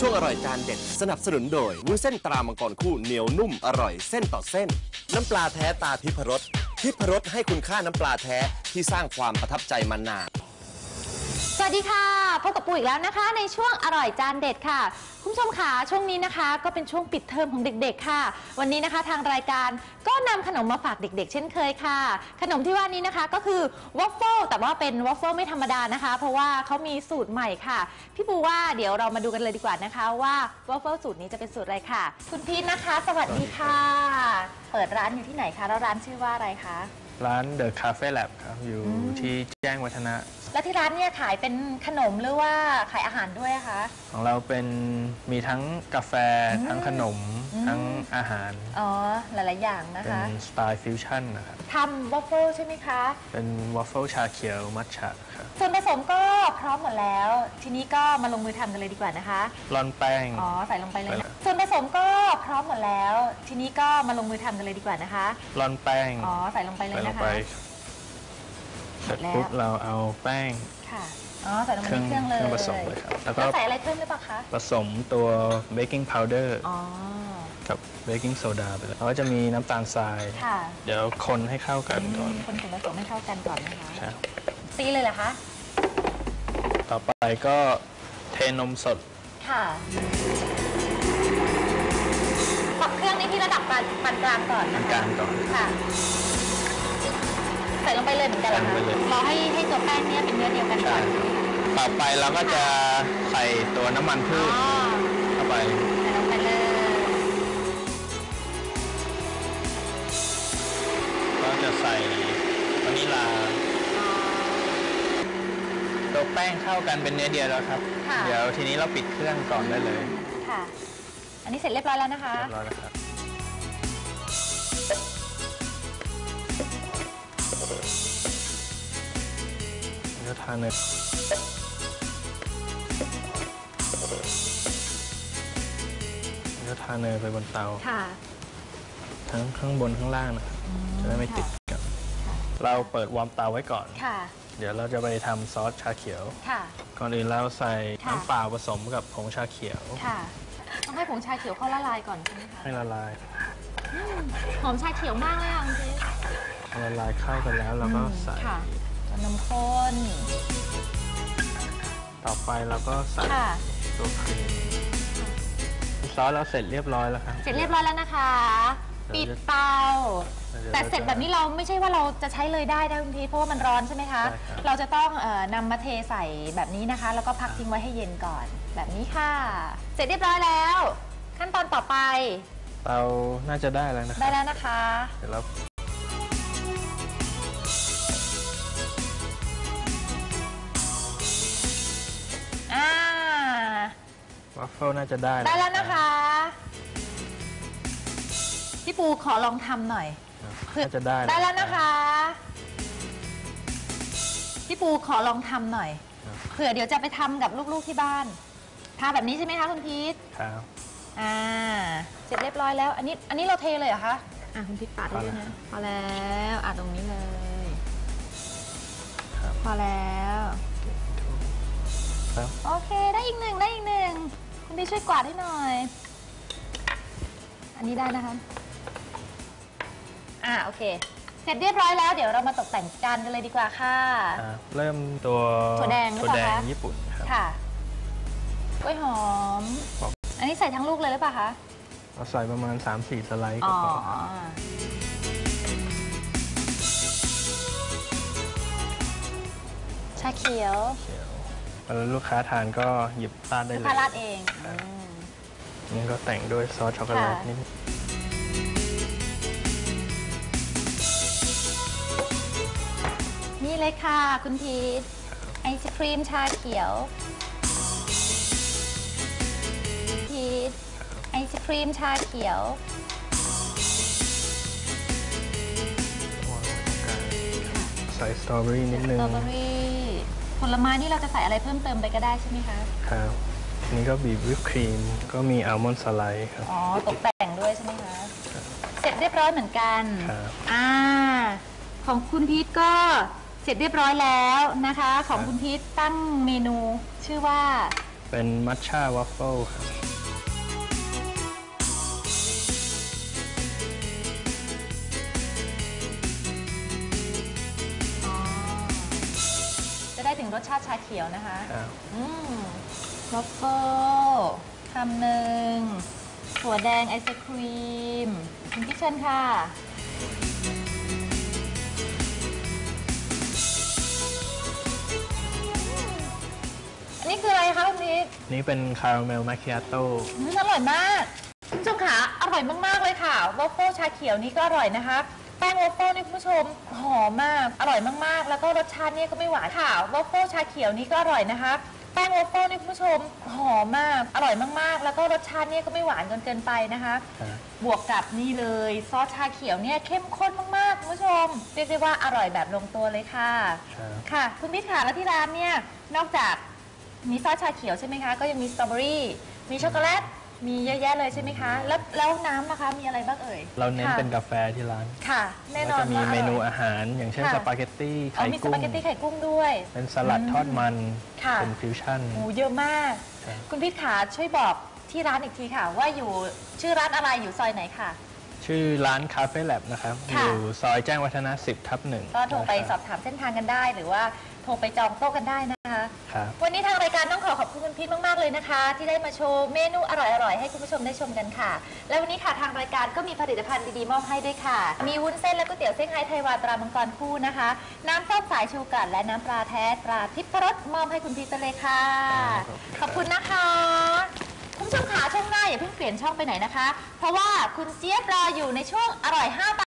ช่วงอร่อยจานเด็ดสนับสนุนโดยวุ้นเส้นตรามังกรคู่เหนียวนุ่มอร่อยเส้นต่อเส้น น้ำปลาแท้ตาทิพรสทิพรสให้คุณค่าน้ำปลาแท้ที่สร้างความประทับใจมานาน สวัสดีค่ะพบกับปูอีกแล้วนะคะ ในช่วงอร่อยจานเด็ดค่ะ คุณผู้ชมค่ะช่วงนี้นะคะ ก็เป็นช่วงปิดเทอมของเด็กๆ ค่ะ วันนี้นะคะทางรายการก็นำขนมมาฝากเด็ก ๆ เช่นเคยค่ะ ขนมที่ว่านี้นะคะก็คือวอฟเฟิลแต่ว่าเป็นวอฟเฟิลไม่ธรรมดานะคะ เพราะว่าเขามีสูตรใหม่ค่ะ พี่ปูว่าเดี๋ยวเรามาดูกันเลยดีกว่านะคะ ว่าวอฟเฟิลสูตรนี้จะเป็นสูตรอะไรค่ะ คุณพีทนะคะ สวัสดีค่ะ เปิดร้านอยู่ที่ไหนคะแล้วร้านชื่อว่าอะไรคะ ร้าน The Cafe Lab ครับอยู่อืมที่แจ้งวัฒนะ แล้วที่ร้านเนี่ยขายเป็นขนมหรือว่าขายอาหารด้วยอะคะ ของเราเป็นมีทั้งกาแฟอืมทั้งขนมอืม ทั้งอาหารอ๋อ หลาย ๆ อย่างนะเป็นคะสไตล์ฟิวชั่นนะครับทำวอฟเฟิลใช่ไหมคะ เป็นวอฟเฟิลชาเขียวมัทฉะครับส่วนผสมก็พร้อมหมดแล้ว ทีนี้ก็มาลงมือทำกันเลยดีกว่านะคะ ร่อนแป้ง อ๋อ ใส่ลงไปเลยไปนะเลยส่วนผสมก็พร้อมหมดแล้ว ทีนี้ก็มาลงมือทำกันเลยดีกว่านะคะ ร่อนแป้งอ๋อ ใส่ลงไปเลยใส่ลนะงคะ ไปเสร็จปุ๊บเราเอาแป้งค่ะ อ๋อ ใส่ลงเคไปรื่องในเครื่องเลยเครื่องผสมเลยครับแล้วก็แล้วใส่อะไรเพิ่มหรือเปล่าคะ ผสมตัวเบกกิ้งพาวเดอร์อ๋อ กับเบกกิ้งโซดาไปเลยแล้วก็จะมีน้ำตาลทราย ค่ะเดี๋ยวคนให้เข้ากันก่อนคนส่วนผสมให้เข้ากันก่อนนะคะครับตีเลยเหรอคะ ต่อไปก็เทนมสดค่ะปรับเครื่องในที่ระดับปานปานกลางก่อนนะคะปานกลางก่อน ค่ะ ใส่ลงไปเลยเหมือนกันเหรอใส่ลงไปเลย รอให้ให้ตัวแป้งเนี่ยเป็นเนื้อเดียวกันก่ใช่อนต่อไปเราก็จะใส่ตัวน้ำมันพือ๋อชเข้าไปใส่ลงไป ส่วานิลาตัวแป้งเข้ากันเป็นเนื้อเดียวแล้วครับ ค่ะ เดี๋ยวทีนี้เราปิดเครื่องก่อนได้เลยค่ะ อันนี้เสร็จเรียบร้อยแล้วนะคะ เรียบร้อยแล้วครับเดี๋ยวทานเนยเดี๋ยวทานเนยไปบนเตา ค่ะ ทั้งข้างบนข้างล่างนะครับจะได้ไม่ติดกัน เราเปิดวอร์มเตาไว้ก่อน ค่ะ เดี๋ยวเราจะไปทำซอสชาเขียว ค่ะ ก่อนอื่นเราใส่ค่ะ น้ำเปล่าผสมกับผงชาเขียว ค่ะต้องให้ผงชาเขียวเข้าละลายก่อนใช่ไหมคะให้ละลายหอมชาเขียวมากเลยค่ะคุณเจ๊พอละลายเข้ากันแล้วเราก็ใส่ ค่ะนมข้น ต่อไปเราก็ใส่ค่ะ ตัวครีมซอสเราเสร็จเรียบร้อยแล้วครับ เสร็จเรียบร้อยแล้วนะคะเดี๋ปิยวดจะเตาดี๋ยว แต่เสร็จแบบนี้เราไม่ใช่ว่าเราจะใช้เลยได้นะคุณพีทเพราะว่ามันร้อนใช่ไหมคะ ใช่ครับ เราจะต้องเออนำมาเทใส่แบบนี้นะคะ แล้วก็พักทิ้งไว้ให้เย็นก่อน แบบนี้ค่ะ เสร็จเรียบร้อยแล้ว ขั้นตอนต่อไปเตาน่าจะได้แล้วนะคได้รับแล้วนะคะ เดี๋ยวเราอ่า วัฟเฟิลน่าจะได้ได้แล้วนะคะ พี่ปูขอลองทำหน่อยครับเพื่อ น่าจะได้ได้แล้วนะคะ พี่ปูขอลองทำหน่อยครับเผื่อเดี๋ยวจะไปทำกับลูกๆที่บ้าน ทาแบบนี้ใช่ไหมคะคุณพีท ครับอ่า เสร็จเรียบร้อยแล้ว อันนี้ อันนี้เราเทเลยเหรอคะ อะคุณพีทปาดได้ด้วยนะ พอแล้วอะตรงนี้เลย ครับพอแล้ว ครับโอเค ได้อีกหนึ่งได้อีกหนึ่งคุณพีทช่วยกวาดให้หน่อย อันนี้ได้นะคะ อ่าโอเค เสร็จเรียบร้อยแล้วเดี๋ยวเรามาตกแต่งจานกันเลยดีกว่าค่ะครับเริ่มตัวถั่วแดงหรือถั่วเปล่าแดงคะ ญี่ปุ่นครับค่ะกล้วยหอมครับอันนี้ใส่ทั้งลูกเลยหรือเปล่าคะ เราใส่ประมาณ 3-4 สไลด์อ๋ก็อพอชาเขียวเขียวแล้วลูกค้าทานก็หยิบราดได้ลูกเลย ค้าราดเองครับอืม นี่ก็แต่งด้วยซอสช็อกโกแลตค่ะ นิด นี่เลยค่ะ คุณพีทไอศครีมชาเขียว พีทไอศครีมชาเขียว ใส่สตรอเบอรี่นิดนึสงตรอเบอรี่ผลไม้นี่เราจะใส่อะไรเพิ่มเติมไปก็ได้ใช่ไหมคะ ครับอันนี้ก็บีบวิปครีม ก็มีอัลมอนด์สไลด์ครับ อ๋อ ตกแต่งด้วยใช่ไหมคะ เสร็จเรียบร้อยเหมือนกัน ครับ อ่า ของคุณพีทก็ เสร็จเรียบร้อยแล้วนะคะ ของคุณพีทตั้งเมนูชื่อว่าเป็นเป็นมัทฉะวัฟเฟิลครับ จะได้ถึงรสชาติชาเขียวนะคะครับ อืมวัฟเฟิลคำหนึ่งถั่วแดงไอศครีม คุณพี่เชิญค่ะ นนี้คืออะไรคะคุณพีทนี่เป็นคาราเมลมาคิอาโต้อืมอร่อยมากคุณผู้ชมขาอร่อยมากๆเลยค่ะวอฟเฟิลชาเขียวนี่ก็อร่อยนะคะ แป้งวอฟเฟิลนี่คุณผู้ชมหอมมาก อร่อยมากๆ แล้วก็รสชาติเนี่ยก็ไม่หวานค่ะวอฟเฟิลชาเขียวนี่ก็อร่อยนะคะแป้งวอฟเฟิลนี่คุณผู้ชมหอมมาก อร่อยมากๆ แล้วก็รสชาติเนี่ยก็ไม่หวานจนเกินไปนะคะครับบวกกับนี่เลยซอสชาเขียวเนี่ยเข้มข้นมากๆคุณผู้ชม เรียกได้ว่าอร่อยแบบลงตัวเลยค่ะครับค่ะ คุณพิธาแล้วที่ร้านเนี่ยนอกจาก มีซอสชาเขียวใช่ไหมคะ ก็ยังมีสตรอเบอรี่ มีช็อกโกแลต มีเยอะแยะเลยใช่ไหมคะ แล้วแล้วน้ำนะคะ มีอะไรบ้างเอ่ยเราเน้นค่ะเป็นกาแฟที่ร้าน ค่ะ แน่แล้วนอนจะมีว่าอร่อย เมนูอาหาร อย่างเช่นค่ะ สปาเกตตี้อ๋อไข่มีสกุ้ง ปาเกตตี้ไข่กุ้งด้วย เป็นสลัดทอดมัน ค่ะ เป็นฟิวชั่นโอ้เยอะมาก ครับ คุณพิธขาช่วยบอกที่ร้านอีกทีค่ะ ว่าอยู่ชื่อร้านอะไรอยู่ซอยไหนค่ะ ชื่อร้านคาเฟ่แลบนะครับ อค่ะ ยู่ซอยแจ้งวัฒนะ 10 ทับหนึ่งก็โทรไปสอนะบถามเส้นทางกันได้ หรือว่าโทรไปจองโต๊ะกันได้นะคะ ครับ วันนี้ทางรายการต้องขอขอบคุณคุณพีทมากๆเลยนะคะ ที่ได้มาโชว์เมนูอร่อยๆให้คุณผู้ชมได้ชมกันค่ะ และวันนี้ค่ะทางรายการก็มีผลิตภัณฑ์ดีๆมอบให้ด้วยค่ะ มีวุ้นเส้นและก๋วยเตี๋ยวเส้นไฮ้ไทยวาตรามังกรคู่นะคะ น้ำส้มสายชูกัดและน้ำปลาแท้ตราทิพรสมอบให้คุณพีทเลยค่ะ ขอบคุณนะคะคุณ ผู้ชมขาช่วงหน้าอย่าเพิ่งเปลี่ยนช่องไปไหนนะคะ เพราะว่าคุณเจี๊ยบรออยู่ในช่วงอร่อย5บาท